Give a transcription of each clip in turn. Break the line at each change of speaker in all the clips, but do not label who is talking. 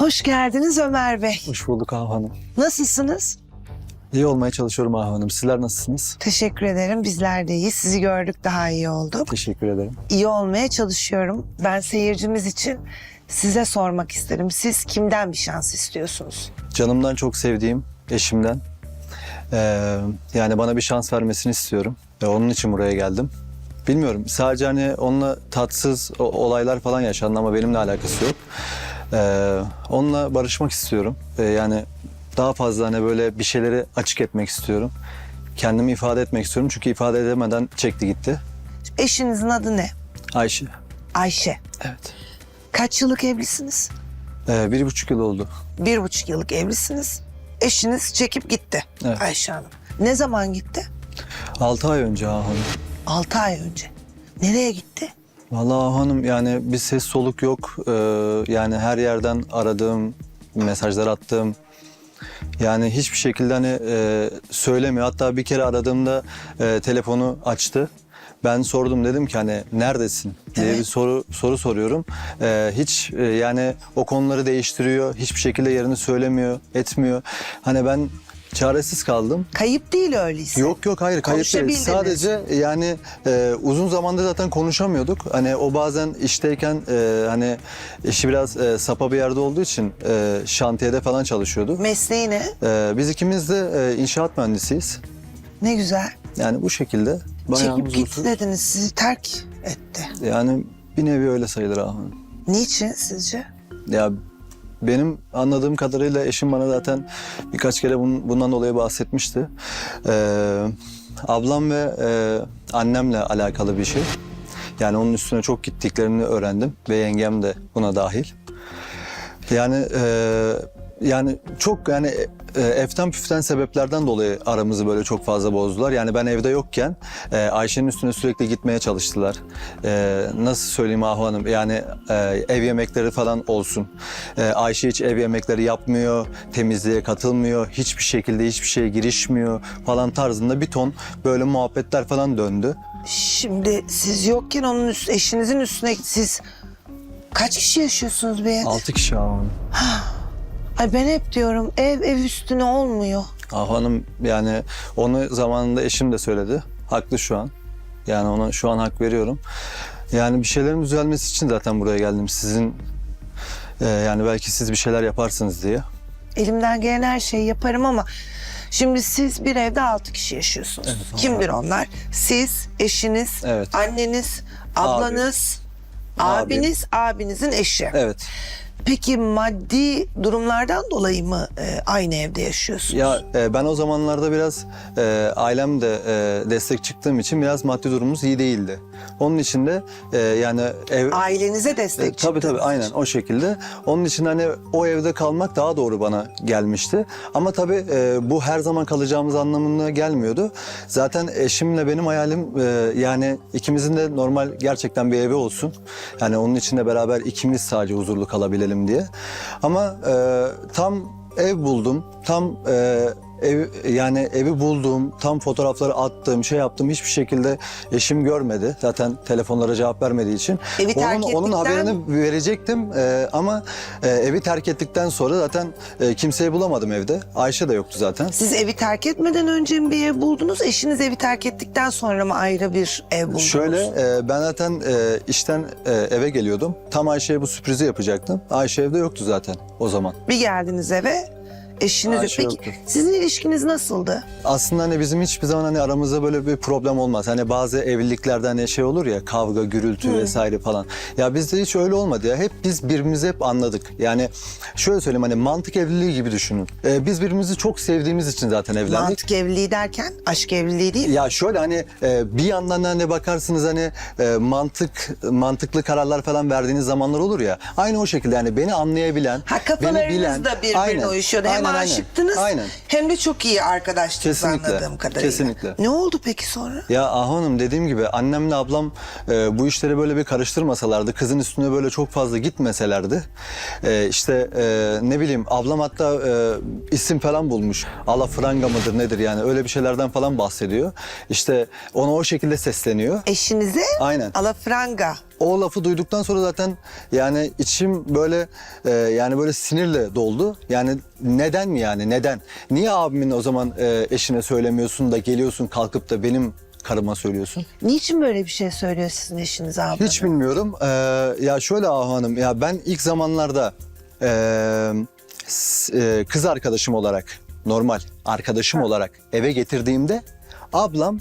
Hoş geldiniz Ömer Bey.
Hoş bulduk Ahu Hanım.
Nasılsınız?
İyi olmaya çalışıyorum Ahu Hanım. Sizler nasılsınız?
Teşekkür ederim. Bizler de iyi. Sizi gördük daha iyi olduk.
Teşekkür ederim.
İyi olmaya çalışıyorum. Ben seyircimiz için size sormak isterim. Siz kimden bir şans istiyorsunuz?
Canımdan çok sevdiğim eşimden. Ee, yani bana bir şans vermesini istiyorum. Ve onun için buraya geldim. Bilmiyorum sadece hani onunla tatsız olaylar falan yaşandı ama benimle alakası yok. Ee, onunla barışmak istiyorum. Ee, yani daha fazla hani böyle bir şeyleri açık etmek istiyorum. Kendimi ifade etmek istiyorum çünkü ifade edemeden çekti gitti.
Eşinizin adı ne?
Ayşe.
Ayşe.
Evet.
Kaç yıllık evlisiniz?
Ee, bir buçuk yıl oldu.
Bir buçuk yıllık evlisiniz. Eşiniz çekip gitti
Evet.
Ayşe Hanım. Ne zaman gitti?
Altı ay önce Ahu Hanım.
Altı ay önce. Nereye gitti?
Vallahi hanım yani bir ses soluk yok. Ee, yani her yerden aradığım, mesajlar attığım. Yani hiçbir şekilde hani e, söylemiyor. Hatta bir kere aradığımda e, telefonu açtı. Ben sordum dedim ki hani neredesin diye
Evet.
bir soru soru soruyorum. Ee, hiç e, yani o konuları değiştiriyor. Hiçbir şekilde yerini söylemiyor, etmiyor. Hani ben çaresiz kaldım.
Kayıp değil öyleyse.
Yok yok hayır kayıp değil.
Konuşabildiniz.
Sadece yani e, uzun zamandır zaten konuşamıyorduk. Hani o bazen işteyken e, hani işi biraz e, sapa bir yerde olduğu için e, şantiyede falan çalışıyordu.
Mesleği ne?
E, biz ikimiz de e, inşaat mühendisiyiz.
Ne güzel.
Yani bu şekilde bayağı
Çekip gitti
huzursuz.
dediniz. Sizi terk etti.
Yani bir nevi öyle sayılır Ahmet.
Niçin sizce?
Ya benim anladığım kadarıyla eşim bana zaten birkaç kere bun- bundan dolayı bahsetmişti. Ee, ablam ve e, annemle alakalı bir şey. Yani onun üstüne çok gittiklerini öğrendim ve yengem de buna dahil. Yani e, yani çok yani e, eften püften sebeplerden dolayı aramızı böyle çok fazla bozdular. Yani ben evde yokken e, Ayşe'nin üstüne sürekli gitmeye çalıştılar. E, nasıl söyleyeyim Ahu Hanım yani e, ev yemekleri falan olsun. E, Ayşe hiç ev yemekleri yapmıyor, temizliğe katılmıyor, hiçbir şekilde hiçbir şeye girişmiyor falan tarzında bir ton böyle muhabbetler falan döndü.
Şimdi siz yokken onun üst, eşinizin üstüne siz kaç kişi yaşıyorsunuz bir evde?
Altı kişi Ahu Hanım.
Ay ben hep diyorum ev ev üstüne olmuyor.
Ahu Hanım yani onu zamanında eşim de söyledi. Haklı şu an. Yani ona şu an hak veriyorum. Yani bir şeylerin düzelmesi için zaten buraya geldim. Sizin e, yani belki siz bir şeyler yaparsınız diye.
Elimden gelen her şeyi yaparım ama şimdi siz bir evde altı kişi yaşıyorsunuz.
Evet,
Kimdir onlar? Siz, eşiniz,
Evet.
anneniz, ablanız, abiniz, abinizin eşi.
Evet.
Peki maddi durumlardan dolayı mı e, aynı evde yaşıyorsunuz?
Ya e, ben o zamanlarda biraz e, ailem de e, destek çıktığım için biraz maddi durumumuz iyi değildi. Onun için de e, yani ev
Ailenize destek
E, tabii tabii
çıktınız.
aynen o şekilde. Onun için hani o evde kalmak daha doğru bana gelmişti. Ama tabii e, bu her zaman kalacağımız anlamına gelmiyordu. Zaten eşimle benim hayalim e, yani ikimizin de normal gerçekten bir evi olsun. Yani onun için de beraber ikimiz sadece huzurlu kalabilelim diye. Ama e, tam ev buldum. Tam e, ev yani evi bulduğum, tam fotoğrafları attığım, şey yaptım hiçbir şekilde eşim görmedi. Zaten telefonlara cevap vermediği için.
Evi terk
onun, onun
ettikten-
haberini verecektim e, ama e, evi terk ettikten sonra zaten e, kimseyi bulamadım evde. Ayşe de yoktu zaten.
Siz evi terk etmeden önce mi bir ev buldunuz? Eşiniz evi terk ettikten sonra mı ayrı bir ev buldunuz?
Şöyle e, ben zaten e, işten e, eve geliyordum. Tam Ayşe'ye bu sürprizi yapacaktım. Ayşe evde yoktu zaten o zaman.
Bir geldiniz eve eşiniz yok.
Ayşe
Peki
yoktu.
sizin ilişkiniz nasıldı?
Aslında hani bizim hiçbir zaman hani aramızda böyle bir problem olmaz. Hani bazı evliliklerde hani şey olur ya kavga, gürültü vesaire falan. Ya bizde hiç öyle olmadı ya. Hep biz birbirimizi hep anladık. Yani şöyle söyleyeyim hani mantık evliliği gibi düşünün. E, biz birbirimizi çok sevdiğimiz için zaten evlendik.
Mantık evliliği derken aşk evliliği değil mi?
Ya şöyle hani e, bir yandan hani bakarsınız hani e, mantık mantıklı kararlar falan verdiğiniz zamanlar olur ya. Aynı o şekilde yani beni anlayabilen,
Ha
beni
kafalarınız
bilen.
da birbirine
Aynen,
uyuşuyordu. Hem
aynen, aynen.
aşıktınız
Aynen.
hem de çok iyi arkadaştınız
Kesinlikle,
anladığım kadarıyla.
kesinlikle.
Ne oldu peki sonra?
Ya Ahu Hanım dediğim gibi annemle ablam e, bu işleri böyle bir karıştırmasalardı, kızın üstüne böyle çok fazla gitmeselerdi. E, işte e, ne bileyim ablam hatta e, isim falan bulmuş. Alafranga mıdır nedir yani öyle bir şeylerden falan bahsediyor. İşte ona o şekilde sesleniyor.
Eşinize
Aynen.
alafranga
o lafı duyduktan sonra zaten yani içim böyle e, yani böyle sinirle doldu. Yani neden mi yani neden? Niye abimin o zaman e, eşine söylemiyorsun da geliyorsun kalkıp da benim karıma söylüyorsun?
Niçin böyle bir şey söylüyor sizin eşiniz abla?
Hiç bilmiyorum. Ee, ya şöyle Ahu Hanım, ya ben ilk zamanlarda e, s- e, kız arkadaşım olarak, normal arkadaşım olarak eve getirdiğimde ablam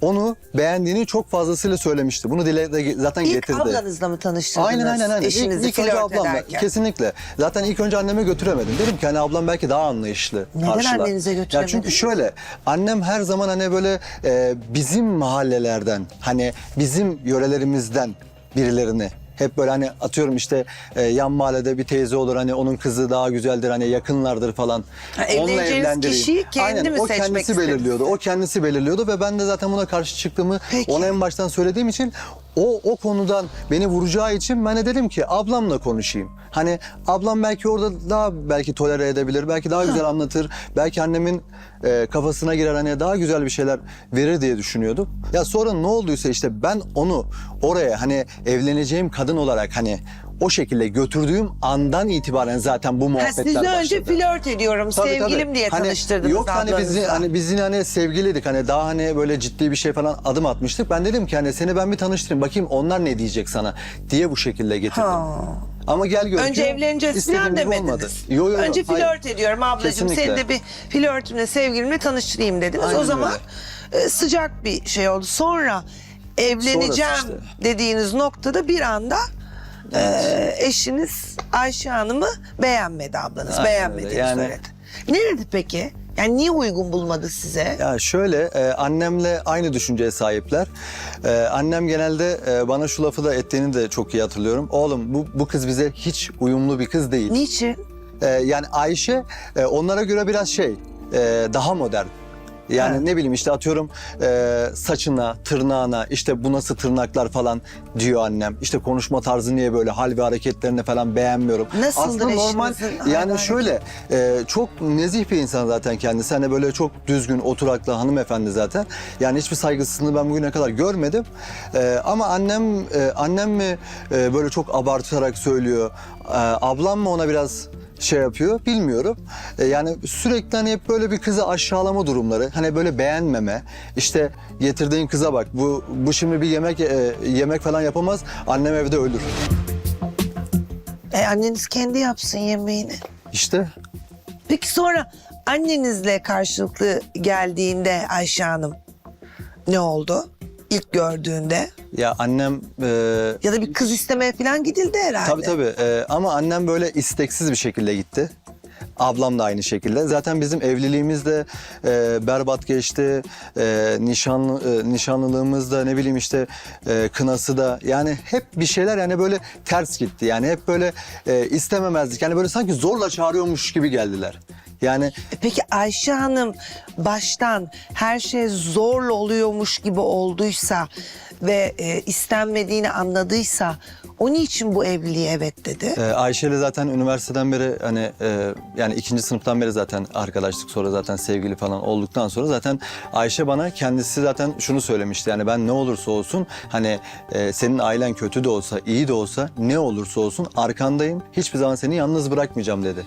onu beğendiğini çok fazlasıyla söylemişti. Bunu dile de zaten
İlk
getirdi.
ablanızla mı tanıştırdınız
Aynen aynen aynen.
eşinizi
ilk, ilk önce ablamla.
ederken?
Kesinlikle. Zaten ilk önce anneme götüremedim. Dedim ki hani ablam belki daha anlayışlı
Neden
karşılar.
annenize
Ya
götüremediniz?
çünkü şöyle annem her zaman hani böyle e, bizim mahallelerden hani bizim yörelerimizden birilerini hep böyle hani atıyorum işte e, yan mahallede bir teyze olur hani onun kızı daha güzeldir hani yakınlardır falan.
Ha, evleneceğiniz kişiyi kendi
Aynen,
mi
o
seçmek
kendisi
istediniz?
belirliyordu. O kendisi belirliyordu ve ben de zaten buna karşı çıktığımı
Peki.
ona en baştan söylediğim için o o konudan beni vuracağı için ben de dedim ki ablamla konuşayım. Hani ablam belki orada daha belki tolere edebilir, belki daha güzel anlatır. Belki annemin e, kafasına girer hani daha güzel bir şeyler verir diye düşünüyordum. Ya sonra ne olduysa işte ben onu oraya hani evleneceğim kadın olarak hani o şekilde götürdüğüm andan itibaren zaten bu
Ha,
muhabbetler
sizi
başladı.
önce flört ediyorum,
Tabii,
sevgilim
tabii.
diye
Hani
tanıştırdınız
Yok hani biz
ablanızla.
hani biz yine hani sevgiliydik hani daha hani böyle ciddi bir şey falan adım atmıştık. Ben dedim ki hani seni ben bir tanıştırayım bakayım onlar ne diyecek sana diye bu şekilde getirdim.
Ha.
Ama gel gör
Önce
ki
evleneceğiz
istediğim
falan
gibi
demediniz.
olmadı. Yo, yo, yo,
Önce
hayır.
flört ediyorum ablacığım. Seni de bir flörtümle, sevgilimle tanıştırayım dediniz.
Aynen
o zaman e, sıcak bir şey oldu. Sonra evleneceğim
Sonrası
dediğiniz noktada bir anda e, eşiniz Ayşe Hanım'ı beğenmedi ablanız.
Aynen
beğenmediğini
öyle. Yani-
söyledi. Ne dedi peki? Yani niye uygun bulmadı size?
Ya şöyle e, annemle aynı düşünceye sahipler. E, annem genelde e, bana şu lafı da ettiğini de çok iyi hatırlıyorum. Oğlum bu, bu kız bize hiç uyumlu bir kız değil.
Niçin?
E, yani Ayşe e, onlara göre biraz şey e, daha modern. Yani
Ha.
ne bileyim işte atıyorum e, saçına, tırnağına işte bu nasıl tırnaklar falan diyor annem. İşte konuşma tarzı niye böyle hal ve hareketlerini falan beğenmiyorum.
Nasıldır
Aslında normal
hal
yani
hareketi?
şöyle e, çok nezih bir insan zaten kendisi. Hani böyle çok düzgün, oturaklı hanımefendi zaten. Yani hiçbir saygısızlığını ben bugüne kadar görmedim. E, ama annem e, annem mi e, böyle çok abartarak söylüyor. E, ablam mı ona biraz şey yapıyor bilmiyorum. E, yani sürekli hani hep böyle bir kızı aşağılama durumları. Hani böyle beğenmeme. İşte getirdiğin kıza bak. Bu bu şimdi bir yemek e, yemek falan yapamaz. Annem evde ölür.
E, anneniz kendi yapsın yemeğini.
İşte
Peki sonra annenizle karşılıklı geldiğinde Ayşe Hanım ne oldu? İlk gördüğünde
ya annem e,
ya da bir kız istemeye falan gidildi herhalde.
Tabii tabii Ee, ama annem böyle isteksiz bir şekilde gitti. Ablam da aynı şekilde. Zaten bizim evliliğimiz de e, berbat geçti. E, nişanlı e, nişanlılığımız da ne bileyim işte e, kınası da yani hep bir şeyler yani böyle ters gitti. Yani hep böyle e, istememezdik. Yani böyle sanki zorla çağırıyormuş gibi geldiler. Yani
E Peki Ayşe Hanım baştan her şey zorla oluyormuş gibi olduysa ve e, istenmediğini anladıysa o niçin bu evliliğe evet dedi?
Ee, Ayşe ile zaten üniversiteden beri hani e, yani ikinci sınıftan beri zaten arkadaşlık sonra zaten sevgili falan olduktan sonra zaten Ayşe bana kendisi zaten şunu söylemişti yani ben ne olursa olsun hani e, senin ailen kötü de olsa iyi de olsa ne olursa olsun arkandayım hiçbir zaman seni yalnız bırakmayacağım dedi.